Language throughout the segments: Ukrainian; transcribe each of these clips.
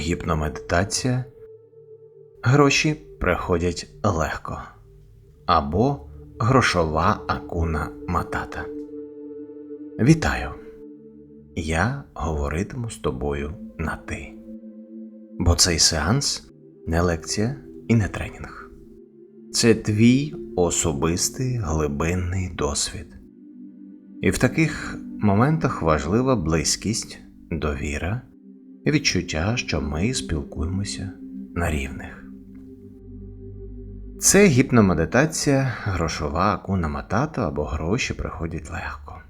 гіпномедитація, гроші приходять легко або грошова акуна матата. Вітаю! Я говоритиму з тобою на ти. Бо цей сеанс не лекція і не тренінг. Це твій особистий глибинний досвід. І в таких моментах важлива близькість, довіра відчуття, що ми спілкуємося на рівних. Це гіпномедитація, грошова акуна матата або гроші приходять легко.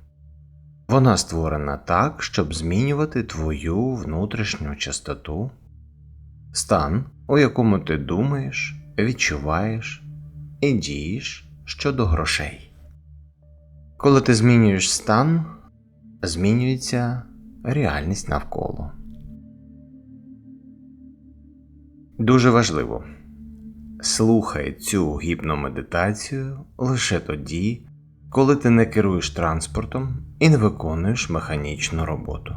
Вона створена так, щоб змінювати твою внутрішню частоту, стан, у якому ти думаєш, відчуваєш і дієш щодо грошей. Коли ти змінюєш стан, змінюється реальність навколо. Дуже важливо слухай цю гіпномедитацію лише тоді, коли ти не керуєш транспортом і не виконуєш механічну роботу.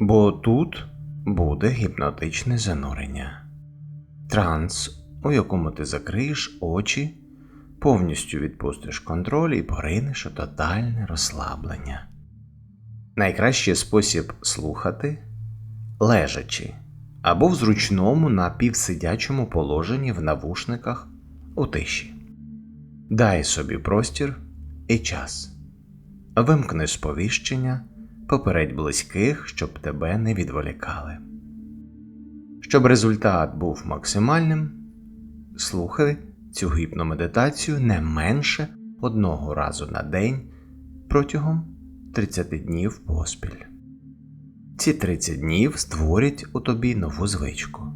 Бо тут буде гіпнотичне занурення, транс, у якому ти закриєш очі, повністю відпустиш контроль і поринеш у тотальне розслаблення. Найкращий спосіб слухати лежачи або в зручному напівсидячому положенні в навушниках у тиші. Дай собі простір і час. Вимкни сповіщення, попередь близьких, щоб тебе не відволікали. Щоб результат був максимальним, слухай цю гіпномедитацію не менше одного разу на день протягом 30 днів поспіль. Ці 30 днів створять у тобі нову звичку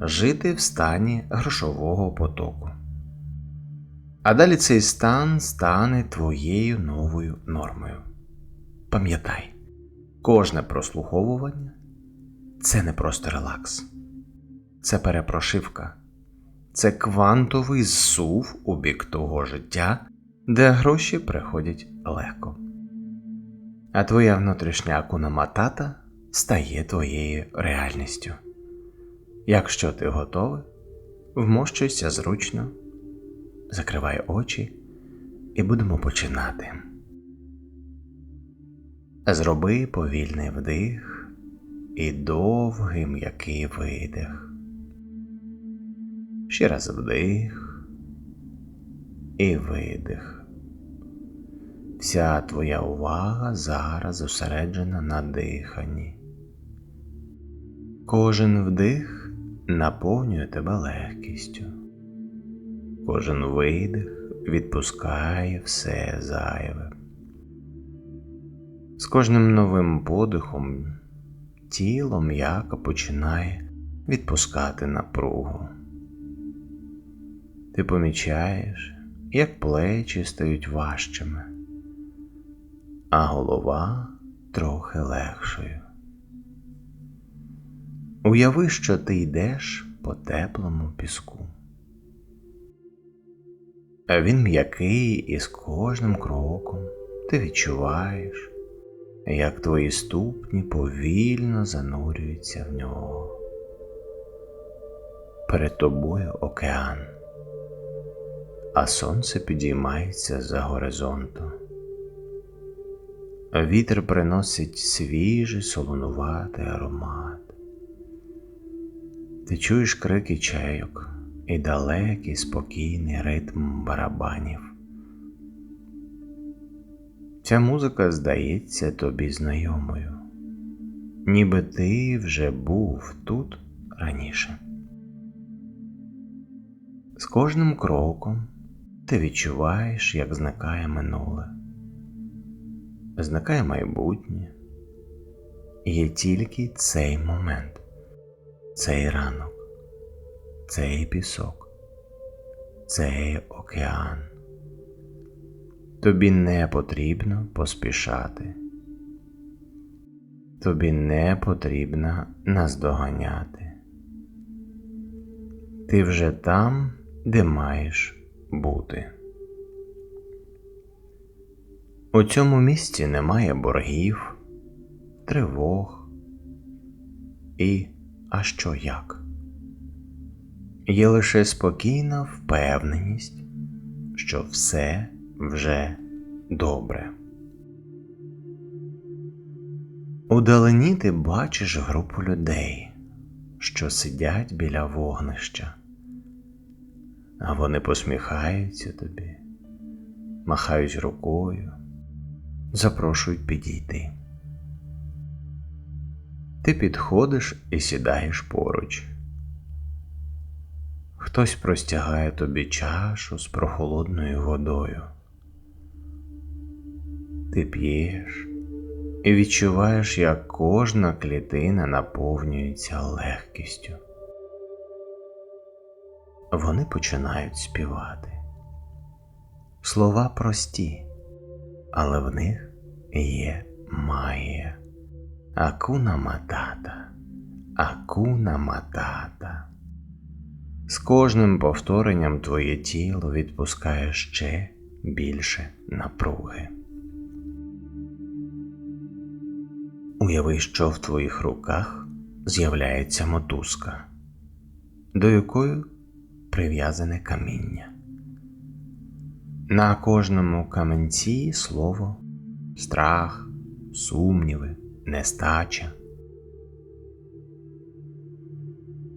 жити в стані грошового потоку. А далі цей стан стане твоєю новою нормою. Пам'ятай, кожне прослуховування це не просто релакс, це перепрошивка, це квантовий зсув у бік того життя, де гроші приходять легко. А твоя внутрішня акуна матата стає твоєю реальністю. Якщо ти готовий, вмощуйся зручно, закривай очі і будемо починати. Зроби повільний вдих і довгий м'який видих. Ще раз вдих і видих. Вся твоя увага зараз зосереджена на диханні. Кожен вдих наповнює тебе легкістю, кожен видих відпускає все зайве. З кожним новим подихом тіло м'яко починає відпускати напругу. Ти помічаєш, як плечі стають важчими, а голова трохи легшою. Уяви, що ти йдеш по теплому піску. Він м'який і з кожним кроком ти відчуваєш, як твої ступні повільно занурюються в нього. Перед тобою океан, а сонце підіймається за горизонту. Вітер приносить свіжий солонуватий аромат. Ти чуєш крики чайок і далекий спокійний ритм барабанів. Ця музика здається тобі знайомою, ніби ти вже був тут раніше. З кожним кроком ти відчуваєш, як зникає минуле, зникає майбутнє, є тільки цей момент цей ранок, цей пісок, цей океан. Тобі не потрібно поспішати. Тобі не потрібно наздоганяти. Ти вже там, де маєш бути. У цьому місці немає боргів, тривог, і а що як. Є лише спокійна впевненість, що все вже добре. Удалині ти бачиш групу людей, що сидять біля вогнища, а вони посміхаються тобі, махають рукою, запрошують підійти. Ти підходиш і сідаєш поруч. Хтось простягає тобі чашу з прохолодною водою. Ти п'єш і відчуваєш, як кожна клітина наповнюється легкістю. Вони починають співати. Слова прості, але в них є магія. Акуна матата, акуна матата. З кожним повторенням твоє тіло відпускає ще більше напруги. Уяви, що в твоїх руках з'являється мотузка, до якої прив'язане каміння. На кожному каменці слово страх, сумніви, нестача.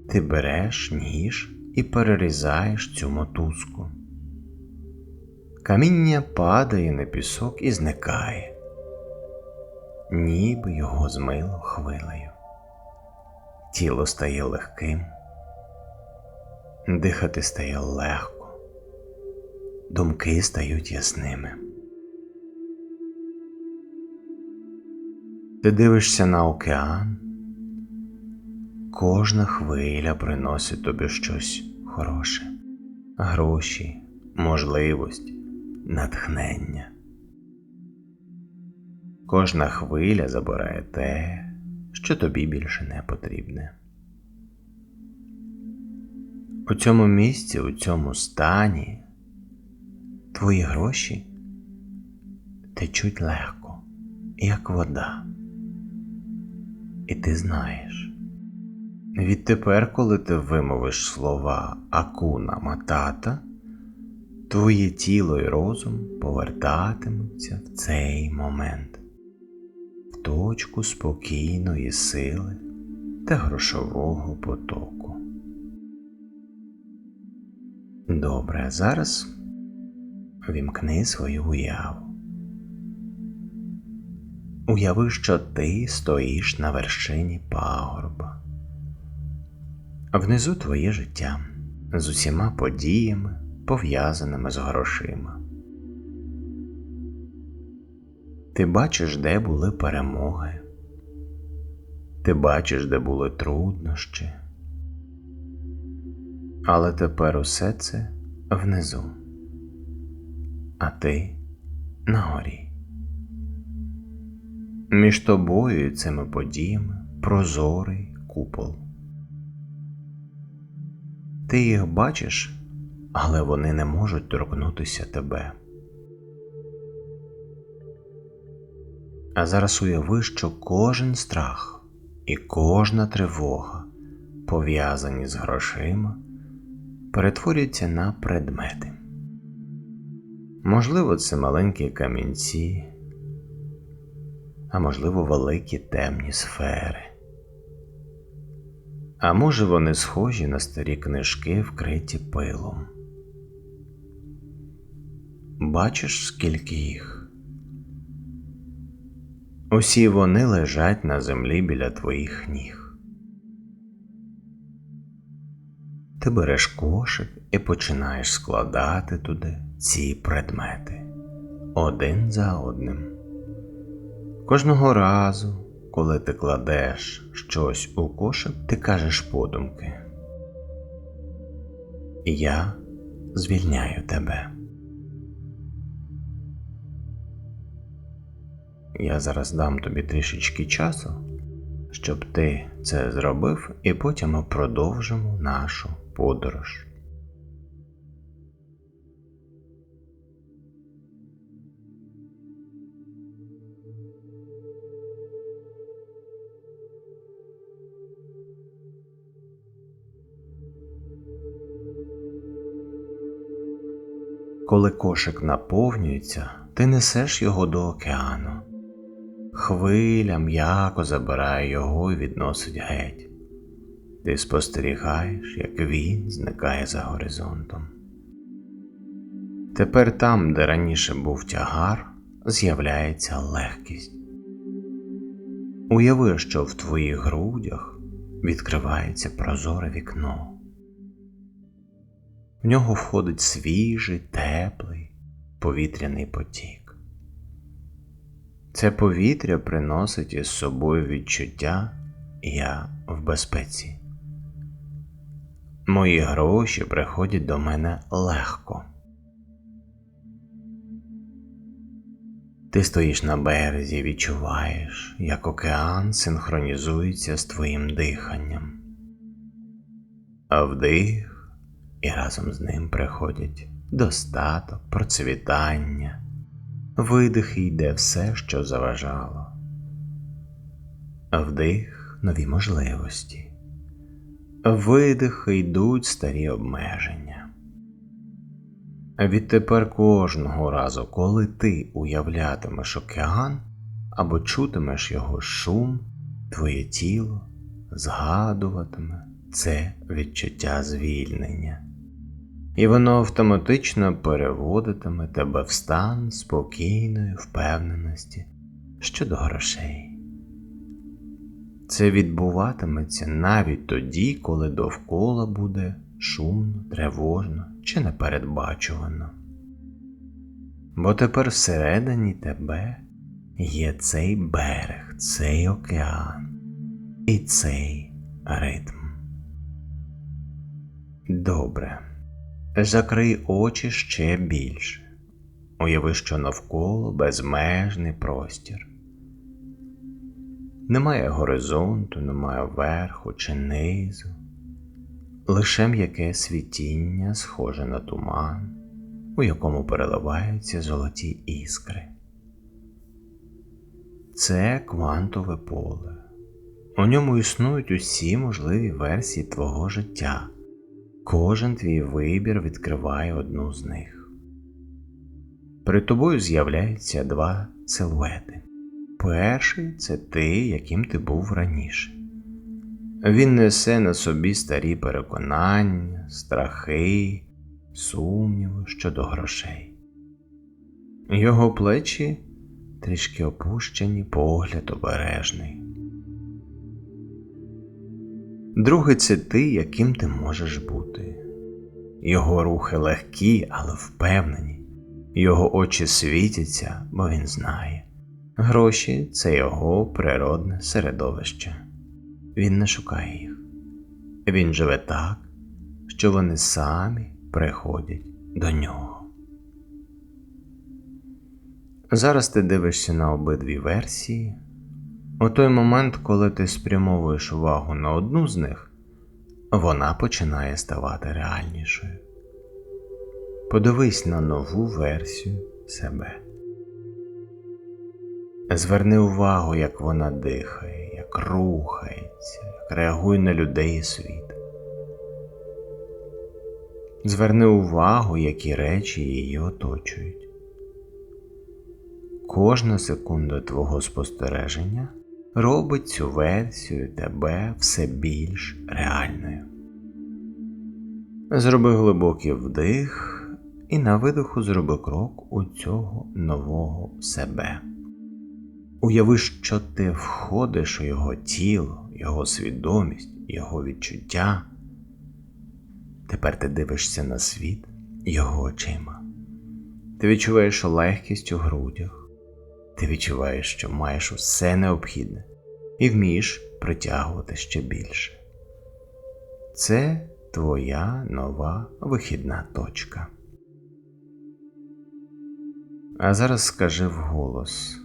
Ти береш ніж і перерізаєш цю мотузку. Каміння падає на пісок і зникає ніби його змило хвилею. Тіло стає легким, дихати стає легко, думки стають ясними. Ти дивишся на океан, кожна хвиля приносить тобі щось хороше, гроші, можливості, натхнення. Кожна хвиля забирає те, що тобі більше не потрібне. У цьому місці, у цьому стані твої гроші течуть легко, як вода. І ти знаєш, відтепер, коли ти вимовиш слова акуна матата, твоє тіло і розум повертатимуться в цей момент в точку спокійної сили та грошового потоку. Добре, а зараз вімкни свою уяву. Уяви, що ти стоїш на вершині пагорба, внизу твоє життя з усіма подіями, пов'язаними з грошима. Ти бачиш, де були перемоги, ти бачиш, де були труднощі, але тепер усе це внизу, а ти на горі. Між тобою і цими подіями прозорий купол. Ти їх бачиш, але вони не можуть торкнутися тебе. А зараз уяви, що кожен страх і кожна тривога, пов'язані з грошима, перетворюються на предмети. Можливо, це маленькі камінці, а можливо, великі темні сфери. А може, вони схожі на старі книжки, вкриті пилом. Бачиш, скільки їх? Усі вони лежать на землі біля твоїх ніг. Ти береш кошик і починаєш складати туди ці предмети один за одним. Кожного разу, коли ти кладеш щось у кошик, ти кажеш подумки. Я звільняю тебе. Я зараз дам тобі трішечки часу, щоб ти це зробив, і потім ми продовжимо нашу подорож. Коли кошик наповнюється, ти несеш його до океану. Хвиля м'яко забирає його і відносить геть. Ти спостерігаєш, як він зникає за горизонтом. Тепер там, де раніше був тягар, з'являється легкість. Уяви, що в твоїх грудях відкривається прозоре вікно. В нього входить свіжий, теплий, повітряний потік. Це повітря приносить із собою відчуття я в безпеці. Мої гроші приходять до мене легко. Ти стоїш на березі відчуваєш, як океан синхронізується з твоїм диханням. А вдих і разом з ним приходять достаток, процвітання, видих йде все, що заважало, вдих нові можливості, видихи йдуть старі обмеження. Відтепер кожного разу, коли ти уявлятимеш океан або чутимеш його шум, твоє тіло згадуватиме це відчуття звільнення, і воно автоматично переводитиме тебе в стан спокійної впевненості щодо грошей. Це відбуватиметься навіть тоді, коли довкола буде шумно, тривожно чи непередбачувано. Бо тепер всередині тебе є цей берег, цей океан і цей ритм. Добре, закрий очі ще більше. Уяви, що навколо безмежний простір. Немає горизонту, немає верху чи низу, лише м'яке світіння, схоже на туман, у якому переливаються золоті іскри. Це квантове поле. У ньому існують усі можливі версії твого життя. Кожен твій вибір відкриває одну з них. Перед тобою з'являються два силуети. Перший це ти, яким ти був раніше. Він несе на собі старі переконання, страхи, сумніви щодо грошей. Його плечі трішки опущені, погляд обережний. Другий це ти, яким ти можеш бути. Його рухи легкі, але впевнені, його очі світяться, бо він знає. Гроші це його природне середовище. Він не шукає їх. Він живе так, що вони самі приходять до нього. Зараз ти дивишся на обидві версії. У той момент, коли ти спрямовуєш увагу на одну з них, вона починає ставати реальнішою. Подивись на нову версію себе. Зверни увагу, як вона дихає, як рухається, як реагує на людей і світ. Зверни увагу, які речі її оточують. Кожна секунда твого спостереження робить цю версію тебе все більш реальною. Зроби глибокий вдих і на видиху зроби крок у цього нового себе. Уяви, що ти входиш у його тіло, його свідомість, його відчуття. Тепер ти дивишся на світ його очима. Ти відчуваєш легкість у грудях, ти відчуваєш, що маєш усе необхідне і вмієш притягувати ще більше. Це твоя нова вихідна точка. А зараз скажи вголос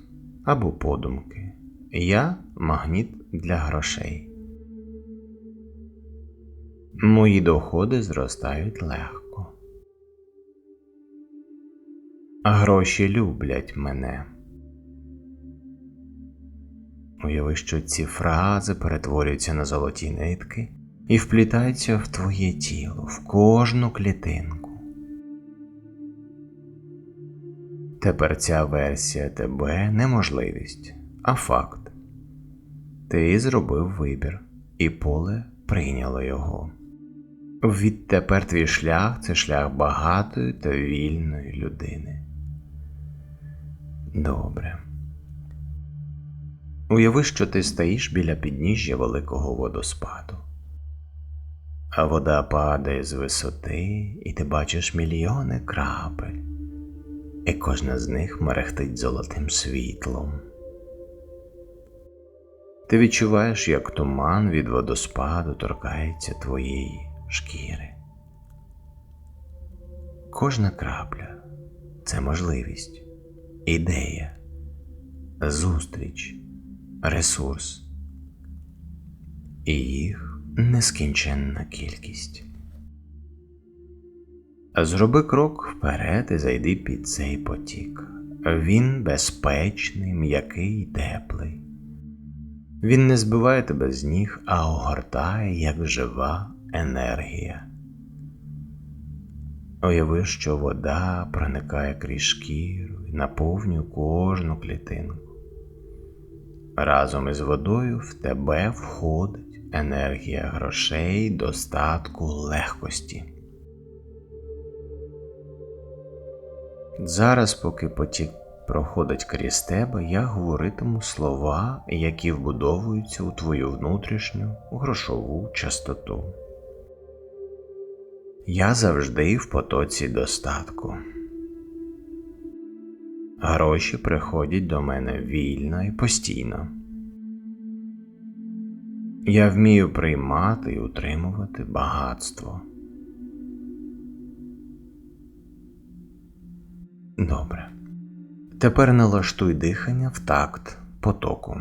або подумки Я магніт для грошей. Мої доходи зростають легко. Гроші люблять мене. Уяви, що ці фрази перетворюються на золоті нитки і вплітаються в твоє тіло, в кожну клітинку. Тепер ця версія тебе не можливість, а факт. Ти зробив вибір, і поле прийняло його. Відтепер твій шлях це шлях багатої та вільної людини. Добре. Уяви, що ти стоїш біля підніжжя великого водоспаду. А вода падає з висоти, і ти бачиш мільйони крапель, і кожна з них мерехтить золотим світлом. Ти відчуваєш, як туман від водоспаду торкається твоєї шкіри. Кожна крапля це можливість, ідея, зустріч, ресурс, і їх нескінченна кількість. Зроби крок вперед і зайди під цей потік. Він безпечний, м'який теплий. Він не збиває тебе з ніг, а огортає як жива енергія. Уяви, що вода проникає крізь шкіру і наповнює кожну клітинку. Разом із водою в тебе входить енергія грошей, достатку, легкості. Зараз, поки потік проходить крізь тебе, я говоритиму слова, які вбудовуються у твою внутрішню грошову частоту. Я завжди в потоці достатку. Гроші приходять до мене вільно і постійно. Я вмію приймати і утримувати багатство. Добре. Тепер налаштуй дихання в такт потоку.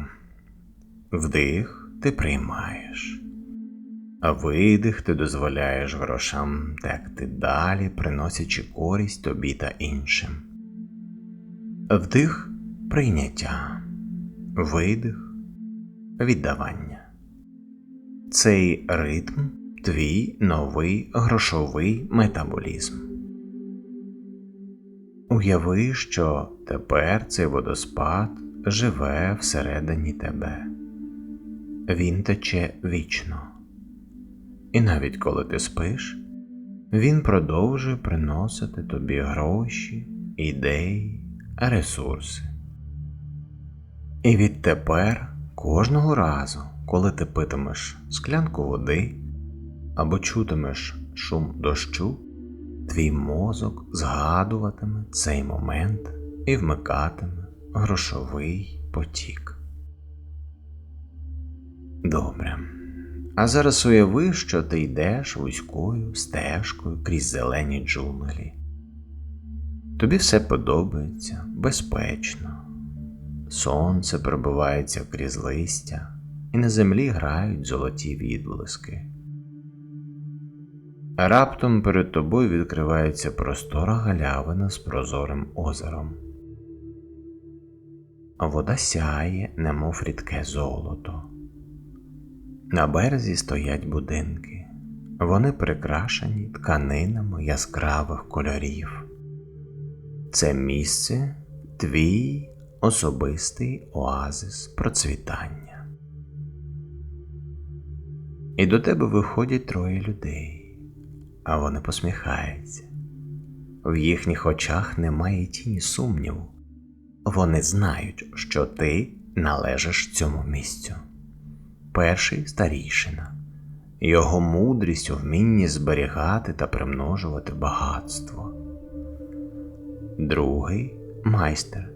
Вдих ти приймаєш, а видих ти дозволяєш грошам текти далі, приносячи користь тобі та іншим. Вдих прийняття, видих віддавання. Цей ритм твій новий грошовий метаболізм. Уяви, що тепер цей водоспад живе всередині тебе. Він тече вічно. І навіть коли ти спиш, він продовжує приносити тобі гроші, ідеї, ресурси. І відтепер кожного разу, коли ти питимеш склянку води або чутимеш шум дощу, твій мозок згадуватиме цей момент і вмикатиме грошовий потік. Добре. А зараз уяви, що ти йдеш вузькою стежкою крізь зелені джунглі. Тобі все подобається безпечно. Сонце пробивається крізь листя, і на землі грають золоті відблиски. Раптом перед тобою відкривається простора галявина з прозорим озером. Вода сяє, немов рідке золото. На березі стоять будинки, вони прикрашені тканинами яскравих кольорів. Це місце твій особистий оазис процвітання. І до тебе виходять троє людей а вони посміхаються. В їхніх очах немає тіні сумніву. Вони знають, що ти належиш цьому місцю. Перший старійшина, його мудрість у вмінні зберігати та примножувати багатство. Другий майстер.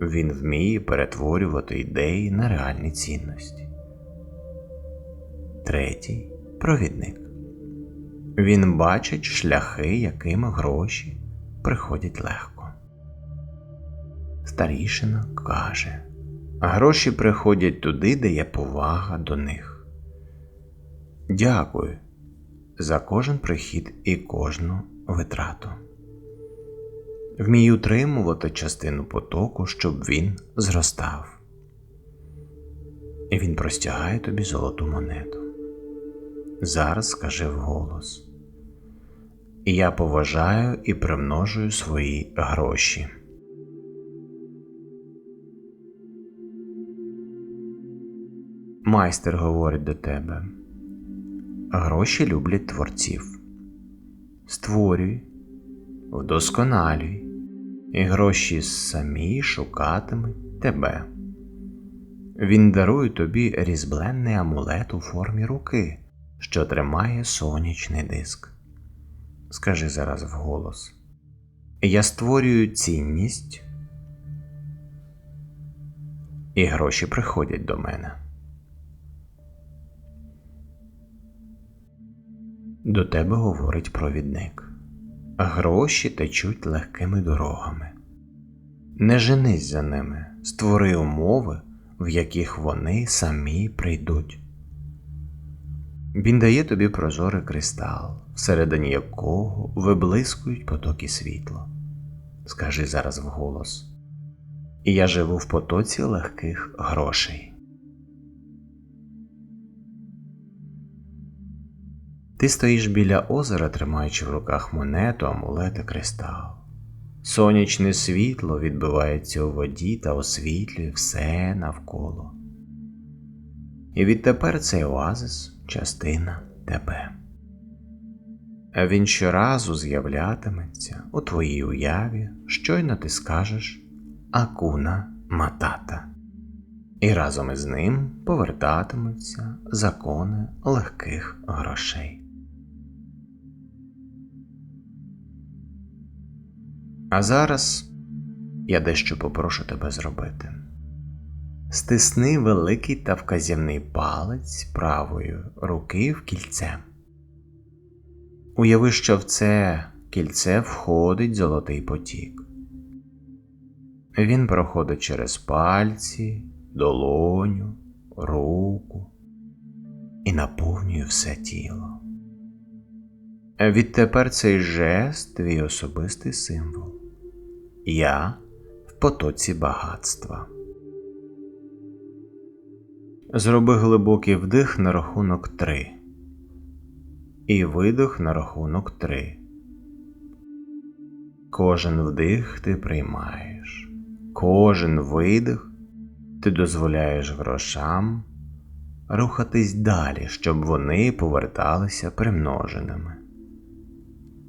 Він вміє перетворювати ідеї на реальні цінності. Третій провідник. Він бачить шляхи, якими гроші приходять легко. Старішина каже, гроші приходять туди, де є повага до них. Дякую за кожен прихід і кожну витрату вмій утримувати частину потоку, щоб він зростав. І він простягає тобі золоту монету. Зараз скажи вголос. Я поважаю і примножую свої гроші. Майстер говорить до тебе. Гроші люблять творців. Створюй, вдосконалюй, і гроші самі шукатимуть тебе. Він дарує тобі різбленний амулет у формі руки, що тримає сонячний диск. Скажи зараз вголос. Я створюю цінність, і гроші приходять до мене. До тебе говорить провідник. Гроші течуть легкими дорогами. Не женись за ними, створи умови, в яких вони самі прийдуть. Він дає тобі прозорий кристал, всередині якого виблискують потоки світла. Скажи зараз вголос. І я живу в потоці легких грошей. Ти стоїш біля озера, тримаючи в руках монету, амулет і кристал. Сонячне світло відбивається у воді та освітлює все навколо. І відтепер цей оазис частина тебе. А він щоразу з'являтиметься у твоїй уяві, щойно ти скажеш Акуна Матата. І разом із ним повертатимуться закони легких грошей. А зараз я дещо попрошу тебе зробити. Стисни великий та вказівний палець правої руки в кільце. Уяви, що в це кільце входить золотий потік. Він проходить через пальці, долоню, руку і наповнює все тіло. Відтепер цей жест твій особистий символ. Я в потоці багатства. Зроби глибокий вдих на рахунок три і видих на рахунок три. Кожен вдих ти приймаєш, кожен видих ти дозволяєш грошам рухатись далі, щоб вони поверталися примноженими.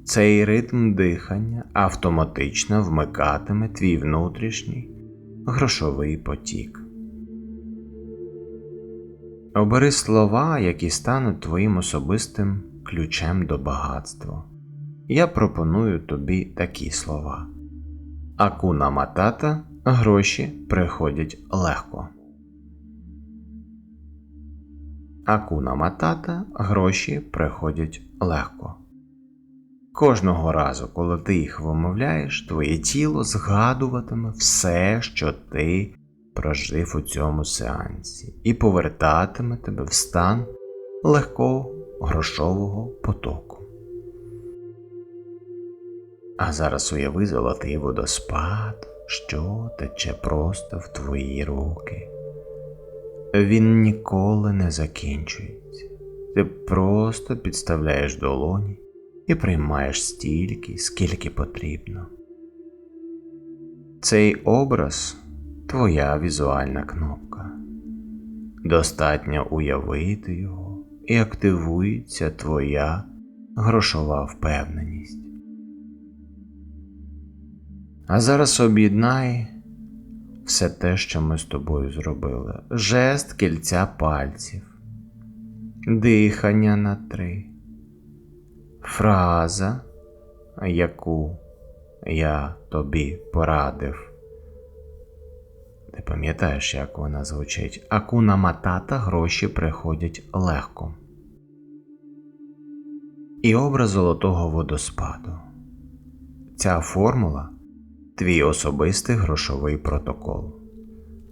Цей ритм дихання автоматично вмикатиме твій внутрішній грошовий потік. Обери слова, які стануть твоїм особистим ключем до багатства. Я пропоную тобі такі слова. Акуна матата гроші приходять легко. Акуна матата гроші приходять легко. Кожного разу, коли ти їх вимовляєш, твоє тіло згадуватиме все, що ти прожив у цьому сеансі, і повертатиме тебе в стан легкого грошового потоку. А зараз уяви золотий водоспад, що тече просто в твої руки. Він ніколи не закінчується. Ти просто підставляєш долоні і приймаєш стільки, скільки потрібно. Цей образ твоя візуальна кнопка. Достатньо уявити його і активується твоя грошова впевненість. А зараз об'єднай все те, що ми з тобою зробили: жест кільця пальців, дихання на три, фраза, яку я тобі порадив. Ти пам'ятаєш, як вона звучить? Акуна матата гроші приходять легко. І образ золотого водоспаду. Ця формула твій особистий грошовий протокол.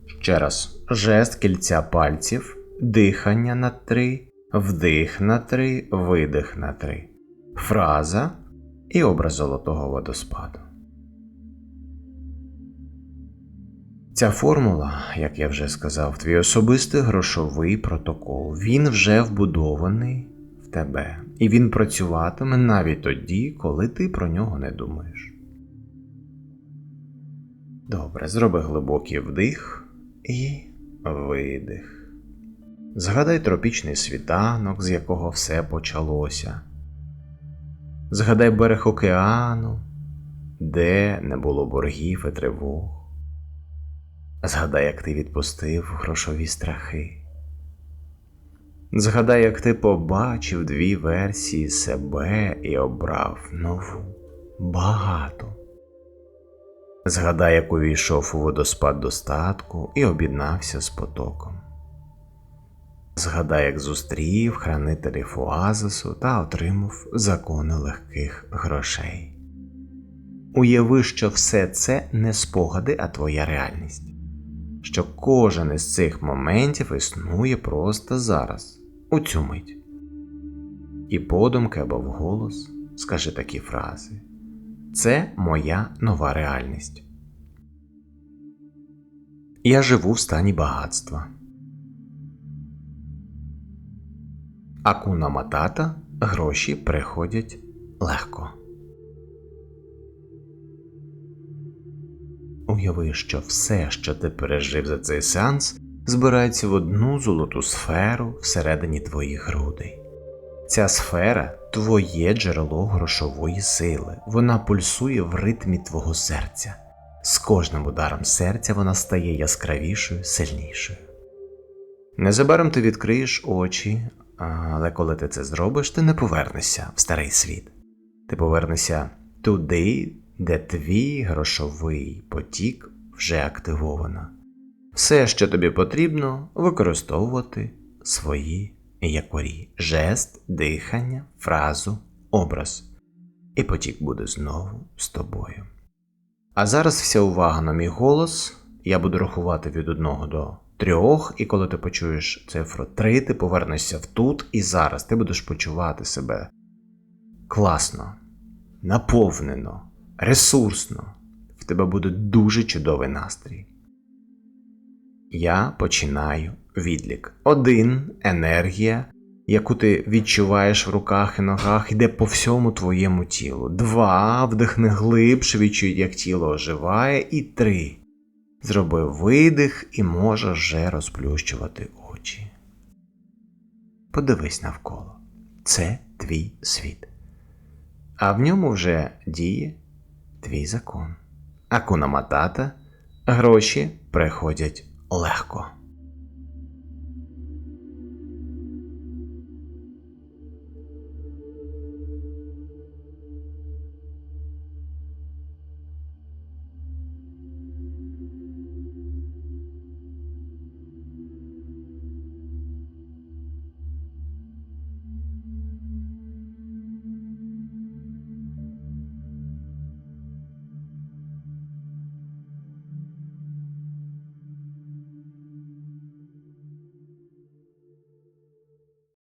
Ще раз, жест кільця пальців, дихання на три, вдих на три, видих на три, фраза і образ золотого водоспаду. Ця формула, як я вже сказав, твій особистий грошовий протокол. Він вже вбудований в тебе, і він працюватиме навіть тоді, коли ти про нього не думаєш. Добре, зроби глибокий вдих і видих. Згадай тропічний світанок, з якого все почалося. Згадай берег океану, де не було боргів і тривог. Згадай, як ти відпустив грошові страхи. Згадай, як ти побачив дві версії себе і обрав нову, багату. Згадай, як увійшов у водоспад достатку і об'єднався з потоком. Згадай, як зустрів хранителів оазису та отримав закони легких грошей. Уяви, що все це не спогади, а твоя реальність, що кожен із цих моментів існує просто зараз, у цю мить. І подумки або вголос скажи такі фрази: Це моя нова реальність. Я живу в стані багатства. Акуна матата гроші приходять легко. Уяви, що все, що ти пережив за цей сеанс, збирається в одну золоту сферу всередині твоїх грудей. Ця сфера твоє джерело грошової сили, вона пульсує в ритмі твого серця. З кожним ударом серця вона стає яскравішою, сильнішою. Незабаром ти відкриєш очі, але коли ти це зробиш, ти не повернешся в старий світ. Ти повернешся туди, де твій грошовий потік вже активовано. Все, що тобі потрібно, використовувати свої якорі, жест, дихання, фразу, образ. І потік буде знову з тобою. А зараз вся увага на мій голос. Я буду рахувати від 1 до 3, і коли ти почуєш цифру 3, ти повернешся в тут і зараз. Ти будеш почувати себе класно, наповнено, ресурсно. В тебе буде дуже чудовий настрій. Я починаю відлік. Один енергія, яку ти відчуваєш в руках і ногах, йде по всьому твоєму тілу. Два. Вдихни глибше, відчуй, як тіло оживає. І три. Зроби видих і можеш вже розплющувати очі. Подивись навколо. Це твій світ. А в ньому вже діє твій закон. Акуна матата, гроші приходять легко.